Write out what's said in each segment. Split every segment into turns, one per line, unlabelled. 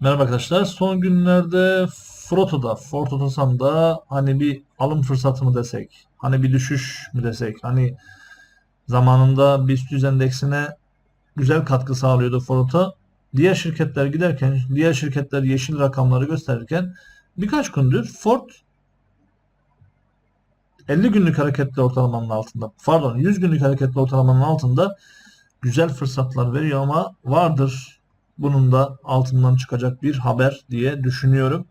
Merhaba arkadaşlar. Son günlerde Froto'da, Ford Otosan'da hani bir alım fırsatı mı desek, hani bir düşüş mü desek, hani zamanında BIST 100 endeksine güzel katkı sağlıyordu Froto. Diğer şirketler giderken, diğer şirketler yeşil rakamları gösterirken birkaç gündür Ford 50 günlük hareketli ortalamanın altında, pardon 100 günlük hareketli ortalamanın altında güzel fırsatlar veriyor ama vardır bunun da altından çıkacak bir haber diye düşünüyorum.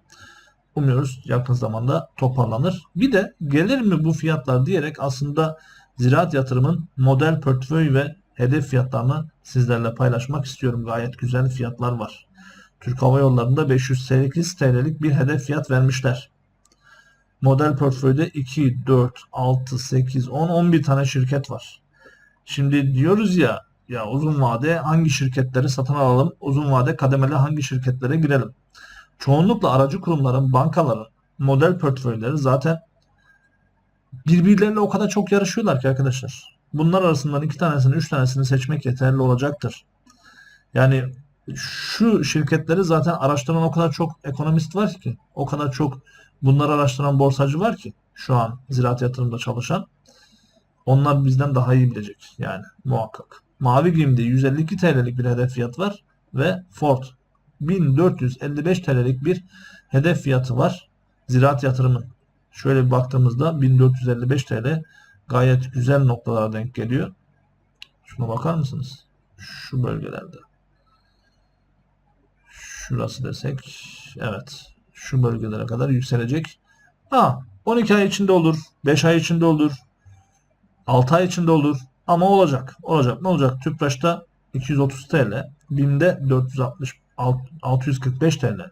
Umuyoruz yakın zamanda toparlanır. Bir de gelir mi bu fiyatlar diyerek aslında ziraat yatırımın model portföy ve hedef fiyatlarını sizlerle paylaşmak istiyorum. Gayet güzel fiyatlar var. Türk Hava Yolları'nda 508 TL'lik bir hedef fiyat vermişler. Model portföyde 2, 4, 6, 8, 10, 11 tane şirket var. Şimdi diyoruz ya ya uzun vade hangi şirketleri satın alalım? Uzun vade kademeli hangi şirketlere girelim? Çoğunlukla aracı kurumların, bankaların model portföyleri zaten birbirleriyle o kadar çok yarışıyorlar ki arkadaşlar. Bunlar arasından iki tanesini, üç tanesini seçmek yeterli olacaktır. Yani şu şirketleri zaten araştıran o kadar çok ekonomist var ki, o kadar çok bunları araştıran borsacı var ki şu an ziraat yatırımda çalışan. Onlar bizden daha iyi bilecek yani muhakkak. Mavi Gim'de 152 TL'lik bir hedef fiyat var ve Ford 1455 TL'lik bir hedef fiyatı var. Ziraat yatırımın. Şöyle bir baktığımızda 1455 TL gayet güzel noktalara denk geliyor. Şuna bakar mısınız? Şu bölgelerde. Şurası desek. Evet. Şu bölgelere kadar yükselecek. Ha 12 ay içinde olur. 5 ay içinde olur. 6 ay içinde olur. Ama olacak. Olacak. Ne olacak? Tüpraş'ta 230 TL. BİM'de 460 645 TL.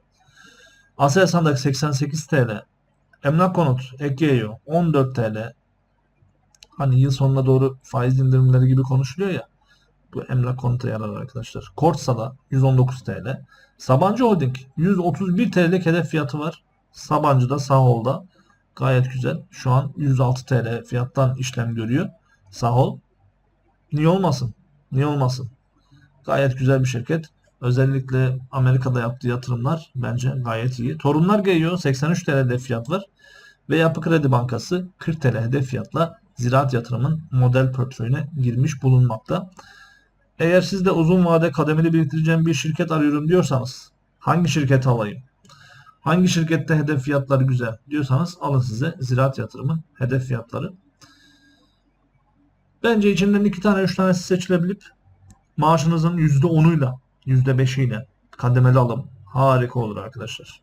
Aselsan'daki 88 TL. Emlak konut Ekyeyo 14 TL. Hani yıl sonuna doğru faiz indirimleri gibi konuşuluyor ya. Bu emlak konuta yarar arkadaşlar. Kortsa'da 119 TL. Sabancı Holding 131 TL'lik hedef fiyatı var. Sabancı'da Sahol'da. Gayet güzel. Şu an 106 TL fiyattan işlem görüyor. Sahol. Niye olmasın? Niye olmasın? Gayet güzel bir şirket. Özellikle Amerika'da yaptığı yatırımlar bence gayet iyi. Torunlar Geyo 83 TL hedef fiyat var. Ve Yapı Kredi Bankası 40 TL hedef fiyatla ziraat yatırımın model portföyüne girmiş bulunmakta. Eğer siz de uzun vade kademeli biriktireceğim bir şirket arıyorum diyorsanız hangi şirketi alayım? Hangi şirkette hedef fiyatları güzel diyorsanız alın size ziraat yatırımın hedef fiyatları. Bence içinden iki tane üç tanesi seçilebilip maaşınızın %10'uyla %5'iyle kademeli alım harika olur arkadaşlar.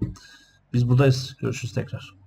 Biz buradayız. Görüşürüz tekrar.